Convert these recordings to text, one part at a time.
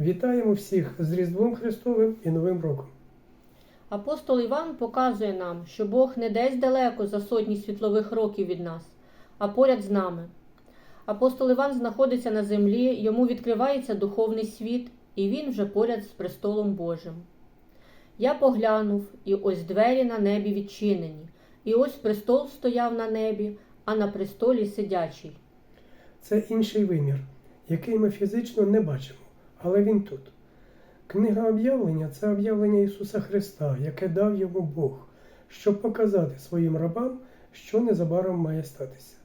Вітаємо всіх з Різдвом Христовим і Новим роком. Апостол Іван показує нам, що Бог не десь далеко за сотні світлових років від нас, а поряд з нами. Апостол Іван знаходиться на землі, йому відкривається духовний світ, і він вже поряд з престолом Божим. Я поглянув, і ось двері на небі відчинені, і ось престол стояв на небі, а на престолі сидячий. Це інший вимір, який ми фізично не бачимо, але він тут. Книга об'явлення це об'явлення Ісуса Христа, яке дав йому Бог, щоб показати своїм рабам, що незабаром має статися.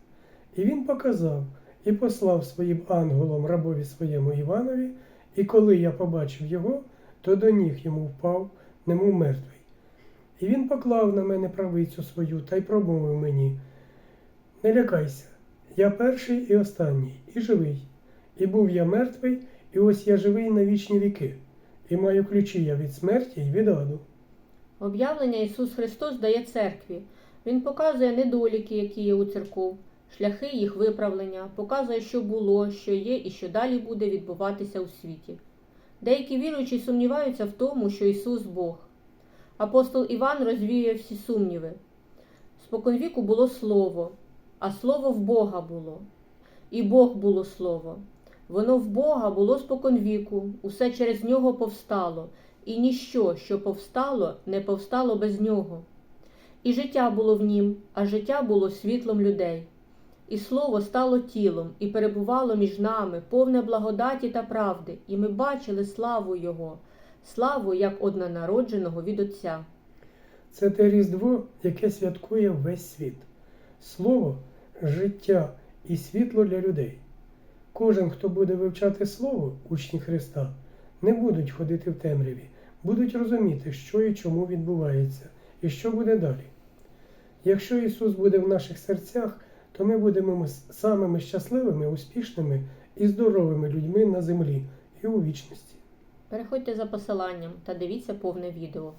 І він показав і послав своїм ангелом рабові своєму Іванові, і коли я побачив його, то до ніг йому впав, немов мертвий. І він поклав на мене правицю свою та й промовив мені: Не лякайся, я перший і останній, і живий. І був я мертвий, і ось я живий на вічні віки, і маю ключі я від смерті і від аду. Об'явлення Ісус Христос дає церкві. Він показує недоліки, які є у церков, шляхи їх виправлення, показує, що було, що є і що далі буде відбуватися у світі. Деякі віруючі сумніваються в тому, що Ісус Бог. Апостол Іван розвіює всі сумніви. Споконвіку було Слово, а Слово в Бога було. І Бог було Слово. Воно в Бога було споконвіку, усе через нього повстало, і ніщо, що повстало, не повстало без нього. І життя було в нім, а життя було світлом людей. І слово стало тілом і перебувало між нами, повне благодаті та правди, і ми бачили славу Його, славу як однонародженого від Отця. Це те Різдво, яке святкує весь світ. Слово життя і світло для людей. Кожен, хто буде вивчати Слово, учні Христа, не будуть ходити в темряві, будуть розуміти, що і чому відбувається, і що буде далі. Якщо Ісус буде в наших серцях, то ми будемо самими щасливими, успішними і здоровими людьми на землі і у вічності. Переходьте за посиланням та дивіться повне відео.